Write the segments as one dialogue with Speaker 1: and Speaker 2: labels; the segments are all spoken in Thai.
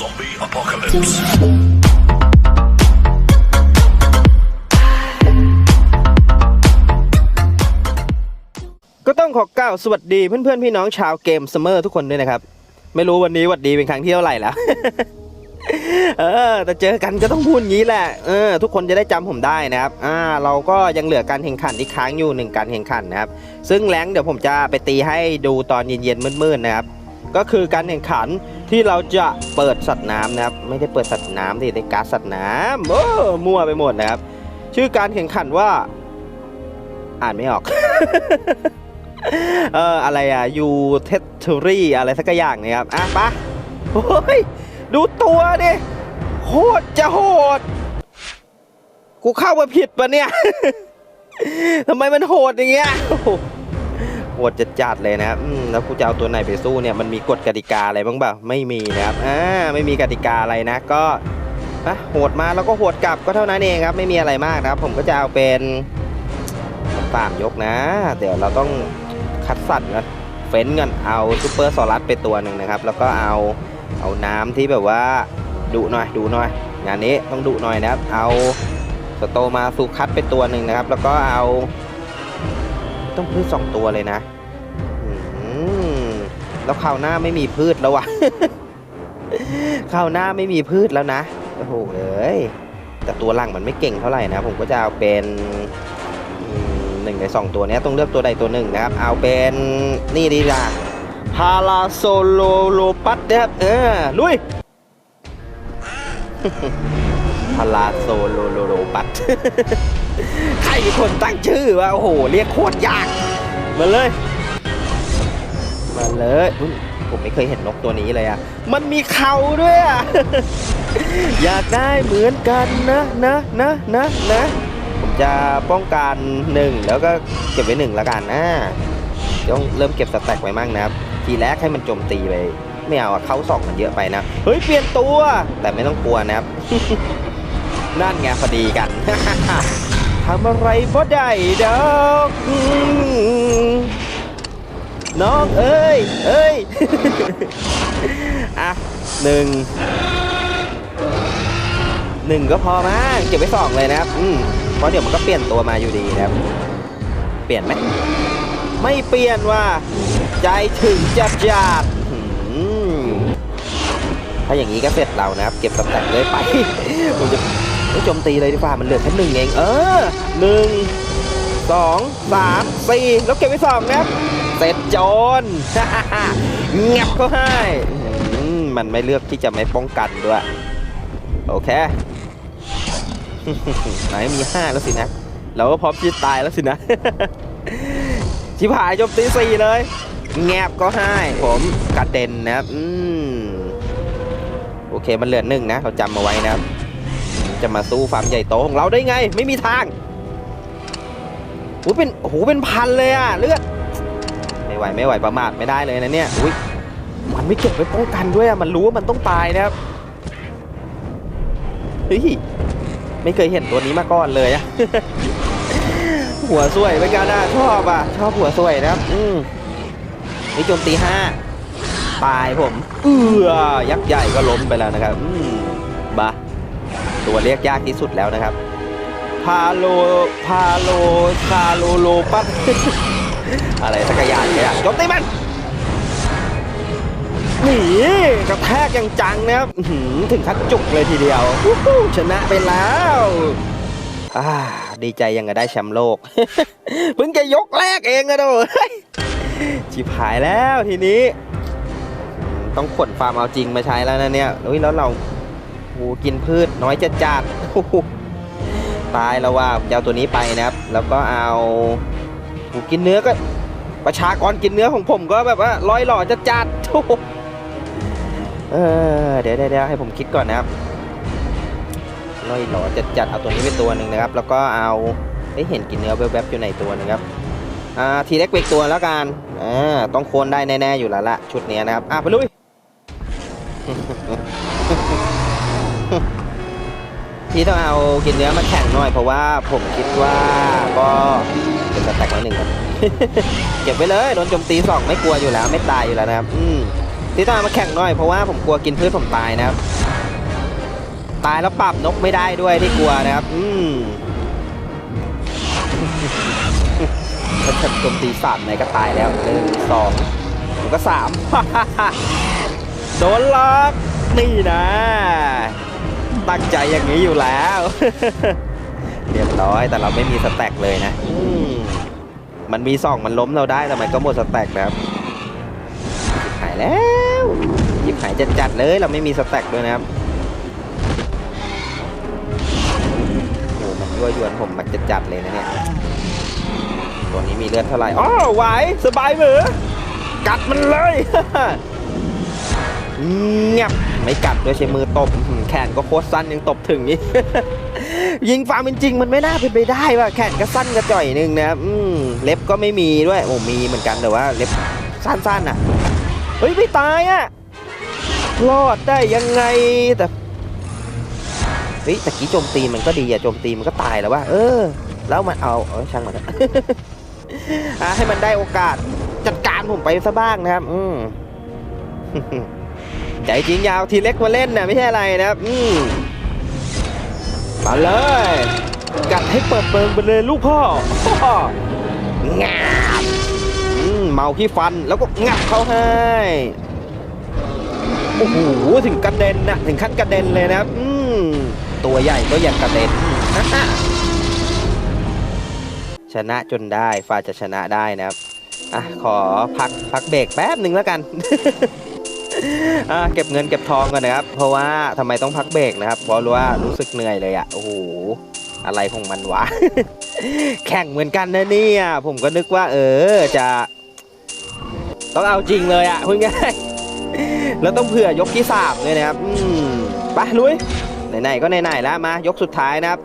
Speaker 1: Zombie apocalypse.
Speaker 2: ก็ต้องขอกล่าวสวัสดีเพื่อนๆพี่น้องชาวเกมซัมเมอร์ทุกคนด้วยนะครับ ไม่รู้วันนี้หวัดดีเป็นครั้งที่เท่าไหร่แล้ว เออ แต่เจอกันก็ต้องพูดงี้แหละ เออ ทุกคนจะได้จำผมได้นะครับ อ่า เราก็ยังเหลือการแข่งขันที่ค้างอยู่หนึ่งการแข่งขันนะครับ ซึ่งแรงเดี๋ยวผมจะไปตีให้ดูตอนเย็นๆมืดๆนะครับ ก็คือการแข่งขันที่เราจะเปิดสัตว์น้ำนะครับ ไม่ได้เปิดสัตว์น้ำที่ได้การสัตว์น้ำโอ้มั่วไปหมดนะครับ ชื่อการแข่งขันว่า อ่านไม่ออก เอออะไรอะยูเทสทอรี่อะไรสักอย่างนะครับอะปะโอ้ยดูตัวดิโคตรจะโหด กูเข้ามาผิดปะเนี่ยทำไมมันโหดอย่างเงี้ย โหดจะจัดเลยนะครับแล้วกูจะเอาตัวไหนไปสู้เนี่ยมันมีกฎกติกาอะไรบ้างเปล่าไม่มีนะครับอ่าไม่มีกติกาอะไรนะก็อะโหดมาแล้วก็โหดกลับก็เท่านั้นเองครับ ไม่มีอะไรมากนะครับ ผมก็จะเอาเป็นสามยกนะ เดี๋ยวเราต้องคัดสัตว์กันเฟ้นกันเอาซูเปอร์ซอรัสไปตัวหนึ่งนะครับ แล้วก็เอาเอาน้ำที่แบบว่าดุหน่อยดูหน่อยงานนี้ต้องดุหน่อยนะครับ เอาสโตมาสูคัตไปตัวหนึ่งนะครับ แล้วก็เอา ต้องพืชสองตัวเลยนะ แล้วคราวหน้าไม่มีพืชแล้ววะคราวหน้าไม่มีพืชแล้วนะโอ้โหเอ้ยแต่ตัวหลังมันไม่เก่งเท่าไหร่นะ ผมก็จะเอาเป็นหนึ่งในสองตัวนี้ต้องเลือกตัวใดตัวหนึ่งนะครับ เอาเป็นนี่ดีละพาราโซโลโลปัสนะครับเออลุยพาราโซโลโลโลปัสใครเป็นคนตั้งชื่อวะโอ้โห เรียกโคตรยากมาเลย มาเลยอุ๊ยผมไม่เคยเห็นนกตัวนี้เลยอะ มันมีเขาด้วยอะ อยากได้เหมือนกันนะนะนะนะนะผมจะป้องกันหนึ่งแล้วก็เก็บไว้หนึ่งล้วกันนะต้องเริ่มเก็บสแต็กไว้มั่งนะครับทีแรกให้มันโจมตีไปไม่เอาอะเข้าสองมันเยอะไปนะเฮ้ยเปลี่ยนตัวแต่ไม่ต้องกลัวนะครับ นั่นไงพอดีกันทำอะไรบ่ได้ดอก น้องเอ้ยเอ้ยอะหนึ่งหนึ่งก็พอมั้งเก็บไว้สองเลยนะครับอืมเพราะเดี๋ยวมันก็เปลี่ยนตัวมาอยู่ดีนะครับ เปลี่ยนไหมไม่เปลี่ยนว่า ใจถึงจัดจัดถ้าอย่างนี้ก็เสร็จเรานะครับ เก็บสแต็กเลยไปผมจะโจมตีเลยดีกว่ามันเหลือแค่หนึ่งเอง เออหนึ่งสองสามสี่แล้วเก็บไว้สองนะครับ เสร็จโจรเงับเขาให้มันไม่เลือกที่จะไม่ป้องกันด้วย โอเค ไหนมีห้าแล้วสินะ เราก็พร้อมที่จะตายแล้วสินะ ชิบหายจมตีสี่เลย แงบก็ให้ผมกระเด็นนะครับอืมโอเคมันเหลือหนึ่งนะ เราจำมาไว้นะครับ จะมาสู้ฟาร์มใหญ่โตของเราได้ไง ไม่มีทางโอ้เป็นโอ้โหเป็นพันเลยอะเลือด ไม่ไหวไม่ไหวประมาทไม่ได้เลยนะเนี่ยอุ้ยมันไม่เก็บไว้ป้องกันด้วยอะมันรู้ว่ามันต้องตายนะครับเฮ้ยไม่เคยเห็นตัวนี้มาก่อนเลยอะหัวสวยไปกันนะชอบอะชอบหัวสวยนะครับ อืมนี่โจมตีห้าตายผมเอือยักษ์ใหญ่ก็ล้มไปแล้วนะครับ อืมบาตัวเรียกยากที่สุดแล้วนะครับ พาโล พาโล คาโลโลปัส อะไรสักอย่างเนี่ยโจมตีมันหนีกระแทกอย่างจังนะครับถึงขั้นจุกเลยทีเดียวชนะไปแล้วดีใจยังก็ได้แชมป์โลกเพิ่งจะยกแรกเองนะโดชิบหายแล้วทีนี้ ต้องขนฟาร์มเอาจริงมาใช้แล้วนะเนี่ยเฮ้ยแล้วเราโอ้กินพืชน้อยจัดจัดๆตายแล้วว่าเอาตัวนี้ไปนะครับ แล้วก็เอา โอ้โหกินเนื้อก็ ประชากรกินเนื้อของผมก็แบบว่าร้อยหล่อจัดจัดๆโอ้โหเออเดี๋ยวเดี๋ยวให้ผมคิดก่อนนะครับร้อยหล่อจัดจัดเอาตัวนี้ไปตัวหนึ่งนะครับ แล้วก็เอาได้เห็นกินเนื้อแวบๆอยู่ในตัวนึงครับอ่าทีเล็กไปกตัวแล้วกันอ่าต้องโคนได้แน่ๆอยู่แล้วละชุดนี้นะครับอะไปลุยพี่ต้องเอากินเนื้อมาแข่งหน่อยเพราะว่าผมคิดว่าก็ สแต็กไว้หนึ่งครับ เก็บไว้เลยโดนโจมตีสองไม่กลัวอยู่แล้ว ไม่ตายอยู่แล้วนะครับ อืมที่ต้องเอามาแข่งหน่อยเพราะว่าผมกลัวกินพืชผมตายนะครับ ตายแล้วปรับนกไม่ได้ด้วยที่กลัวนะครับ อืมถ้าฉันโจมตีสามไหนก็ตายแล้วหนึ่งสองมันก็สามโดนล็อกนี่นะ ตั้งใจอย่างนี้อยู่แล้ว เรียบร้อยแต่เราไม่มีสแต็กเลยนะอืมมันมีสองมันล้มเราได้แต่มันก็หมดสแต็กนะครับหายแล้วหยิบหายจัดๆเลยเราไม่มีสแต็กด้วยนะครับโอ้มันยั่วยวนผมมันจัดๆเลยนะเนี่ยตัวนี้มีเลือดเท่าไหร่อ๋อไหวสบายมือกัดมันเลยเงียบไม่กัดด้วยใช้มือตบอื้อหือแขนก็โคตรสั้นยังตบถึงนี่ ยิงฟาร์มจริงๆมันไม่น่าเป็นไปได้ว่ะแขนก็สั้นกระจ่อยนึงนะครับอืมเล็บก็ไม่มีด้วยโอ้มีเหมือนกันแต่ว่าเล็บสั้นๆอะเฮ้ยไม่ตายอะรอดได้ยังไงแต่เฮ้ยตะกี้โจมตีมันก็ดีอะโจมตีมันก็ตายแล้วว่า เออ แล้วมันเอาเออช่างมันอะอะให้มันได้โอกาสจัดการผมไปซะบ้างนะครับ อืมใจจริงยาวทีเล็กมาเล่นนะไม่ใช่อะไรนะครับ อืม มาเลย กัดให้เปิดเปิงไปเลยลูกพ่อพ่องาบอืมเมาขี้ฟันแล้วก็งับเขาให้โอ้โหถึงกระเด็นนะถึงขั้นกระเด็นเลยนะครับอืมตัวใหญ่ก็ยังกระเด็นชนะจนได้ฟาจะชนะได้นะครับอะขอพักพักเบรกแป๊บหนึ่งแล้วกัน เก็บเงินเก็บทองกันนะครับ เพราะว่าทำไมต้องพักเบรกนะครับ เพราะรู้ว่ารู้สึกเหนื่อยเลยอะ่ะ โอ้โห อะไรของมันวะ แข่งเหมือนกันนะเนี่ย ผมก็นึกว่า เออ จะ ต้องเอาจริงเลยอะ่ะพูดง่ายแล้วต้องเผื่อยกที่สามเลยนะครับ อืมไปลุย ไหนๆ ก็ไหนๆ แล้วมายกสุดท้ายนะครับ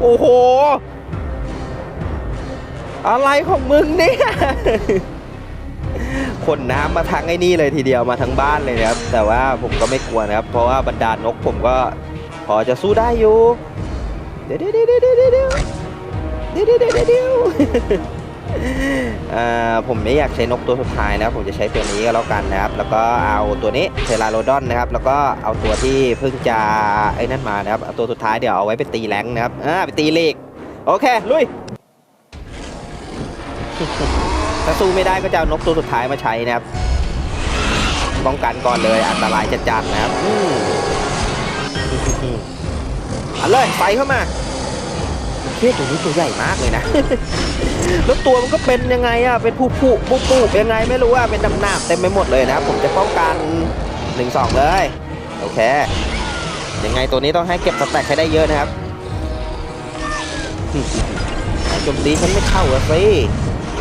Speaker 2: โอ้โห อะไรของมึงเนี่ย ขนน้ำมาทั้งไอ้นี่เลยทีเดียวมาทั้งบ้านเลยนะครับ แต่ว่าผมก็ไม่กลัวนะครับ เพราะว่าบรรดานกผมก็พอจะสู้ได้อยู่ เดี๋ยวเดี๋ยวเดี๋ยวเดี๋ยวเดี๋ยวเดี๋ยวเดี๋ยวเดี๋ยวผมไม่อยากใช้นกตัวสุดท้ายนะผมจะใช้ตัวนี้ก็แล้วกันนะครับ แล้วก็เอาตัวนี้เทราโรดอนนะครับ แล้วก็เอาตัวที่เพิ่งจะไอ้นั่นมานะครับเอาตัวสุดท้ายเดี๋ยวเอาไว้ไปตีแรงนะครับอ่าไปตีเลกโอเคลุย ถ้าสู้ไม่ได้ก็จะเอานกตัวสุดท้ายมาใช้นะครับป้องกันก่อนเลยอันตรายจะจัดนะครับอืมเอาเลยใส่เข้ามาเฮ้ยตัวนี้ตัวใหญ่มากเลยนะแล้วตัวมันก็เป็นยังไงอะเป็นผู้ผู้ผู้ผู้ยังไงไม่รู้อะเป็นดำหนาบเต็มไปหมดเลยนะครับผมจะป้องกันหนึ่งสองเลยโอเคยังไงตัวนี้ต้องให้เก็บสแต็กให้ได้เยอะนะครับจมตีฉันไม่เข้าอะสิ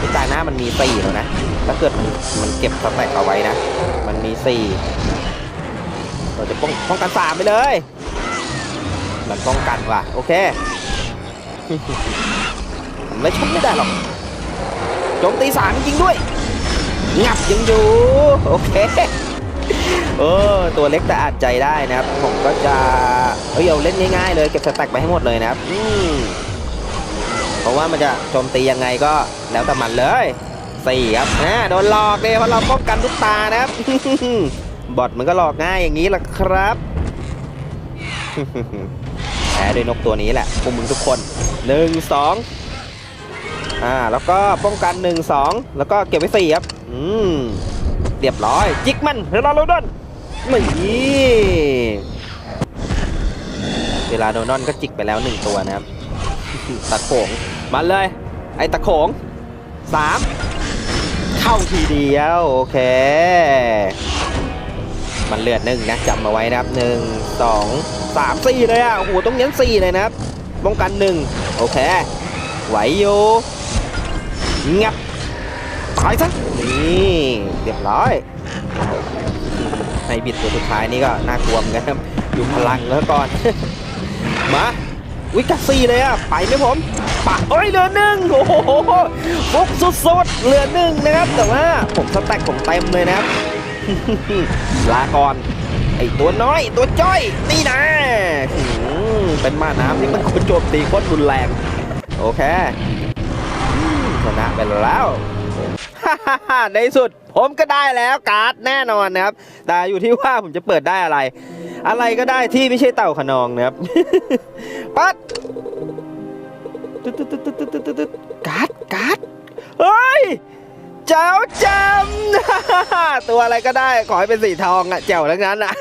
Speaker 2: ที่าหน้ามันมีสี่แล้วนะ ถ้าเกิดมันมันเก็บสแต็กเอาไว้นะ มันมีสี่เราจะป้องป้องกันสามไปเลยมันป้องกันว่ะ โอเคทำไม่ชนไม่ได้หรอกโจมตีสามจริงด้วย งับยังอยู่ โอเคเออตัวเล็กแต่อาจใจได้นะครับ ผมก็จะ เอ้ยเอาเล่นง่ายๆเลย เก็บสแต็กไปให้หมดเลยนะครับ อืม ราะว่ามันจะโจมตียังไงก็แล้วแต่มันเลยสี่ครับอ่าโดนหลอกเลยเพราะเราป้องกันทุกตานะครับบอทมันก็หลอกง่ายอย่างนี้แหละครับแพ้ด้วยนกตัวนี้แหละพวกมึงทุกคนหนึ่งสองอ่าแล้วก็ป้องกันหนึ่งสองแล้วก็เก็บไว้สี่ครับอืมเรียบร้อย จิกมันเฮลาโรดอนนี่เวลาโดนอนก็จิกไปแล้วหนึ่งตัวนะครับตะโขง มาเลย ไอ้ตะโขงสามเข้าทีเดียว โอเค มันเลือดหนึ่งนะจำมาไว้นะครับหนึ่งสองสามสี่เลยอะโอ้โหต้องเน้นสี่เลยนะครับป้องกันหนึ่งโอเค ไหวอยู่งับตายซะนี่เรียบร้อยให้บิดตัวสุดท้ายนี่ก็น่ากลัวเหมือนกันครับดูพลังแล้วก่อน มา วิกัสซี่เลยอะไปไหมผมปะโอ้ยเหลือหนึ่งโอ้โหฟุกสุดๆเหลือหนึ่งนะครับ แต่ว่าผมสแต็กผมเต็มเลยนะครับลาก่อนไอตัวน้อยตัวจ้อยนี่นะหืมเป็นมาน้ำที่มันคนโจมตีโคตรรุนแรง โอเคชนะไปแล้ว ในสุดผมก็ได้แล้วการ์ดแน่นอนนะครับ แต่อยู่ที่ว่าผมจะเปิดได้อะไร อะไรก็ได้ที่ไม่ใช่เต่าขนองนะครับ ปัดตึ๊ดตึ๊ดตึ๊ดตึ๊ดตึ๊ดตึ๊ดตึ๊ดการ์ดการ์ดเฮ้ยเจ้าจำตัวอะไรก็ได้ขอให้เป็นสีทองอะแจ๋วทั้งนั้นอะ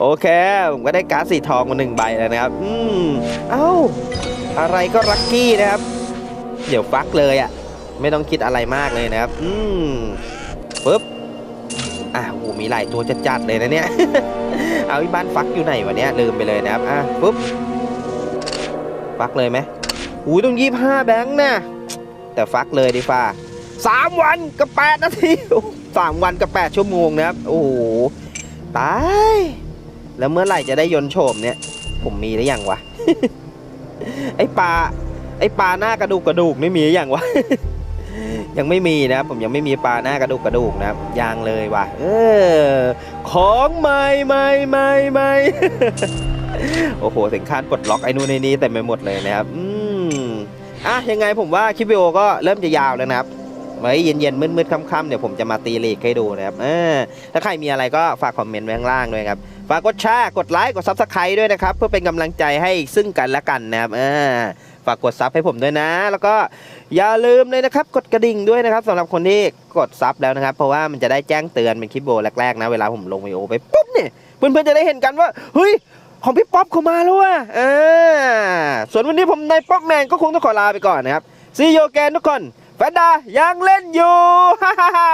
Speaker 2: โอเค ผมก็ได้การ์ดสีทองมาหนึ่งใบแล้วนะครับ อืม เอ้า อะไรก็ลัคกี้นะครับ เดี๋ยวฟักเลยอะ ไม่ต้องคิดอะไรมากเลยนะครับ อืมปึ๊บอะโหมีหลายตัวจะจัดเลยนะเนี่ย เอาอีบ้านฟักอยู่ไหนวะเนี่ยลืมไปเลยนะครับ อะปึ๊บ ฟักเลยไหมหูยต้องยี่ห้าแบงค์นะ แต่ฟักเลยดีฟ้าสามวันกับแปดนาทีสามวันกับแปดชั่วโมงนะครับ โอ้โห ตาย แล้วเมื่อไหร่จะได้ยนโฉมเนี่ย ผมมีหรือยังวะ ไอ้ปลา ไอ้ปลาหน้ากระดูกกระดูกนี่มีหรือยังวะ ยังไม่มีนะครับผมยังไม่มีปลาหน้ากระดูกกระดูกนะครับยังเลยว่ะเออของใหม่ใหม่ใหม่ใหม่โอ้โหถึงขั้นปลดล็อกไอ้นู่นไอ้นี่เต็มไปหมดเลยนะครับอืมอะยังไงผมว่าคลิปวิดีโอก็เริ่มจะยาวแล้วนะครับไว้เย็นๆมืดๆค่ำๆเดี๋ยวผมจะมาตีเลีกให้ดูนะครับเออถ้าใครมีอะไรก็ฝากคอมเมนต์ไว้ข้างล่างด้วยครับฝากกดแชร์กดไลค์กดซับสไครต์ด้วยนะครับเพื่อเป็นกำลังใจให้ซึ่งกันและกันนะครับเออ ฝากกดซับให้ผมด้วยนะ แล้วก็อย่าลืมเลยนะครับกดกระดิ่งด้วยนะครับสำหรับคนที่กดซับแล้วนะครับ เพราะว่ามันจะได้แจ้งเตือนเป็นคลิปโบแรกๆนะเวลาผมลงวิดีโอไปปุ๊บเนี่ยเพื่อนๆจะได้เห็นกันว่าเฮ้ยของพี่ป๊อปเข้ามาแล้วว่ะส่วนวันนี้ผมในป๊อปแมนก็คงต้องขอลาไปก่อนนะครับซีโยแกนทุกคนแฟนดายังเล่นอยู่ฮ่าฮ่าฮ่า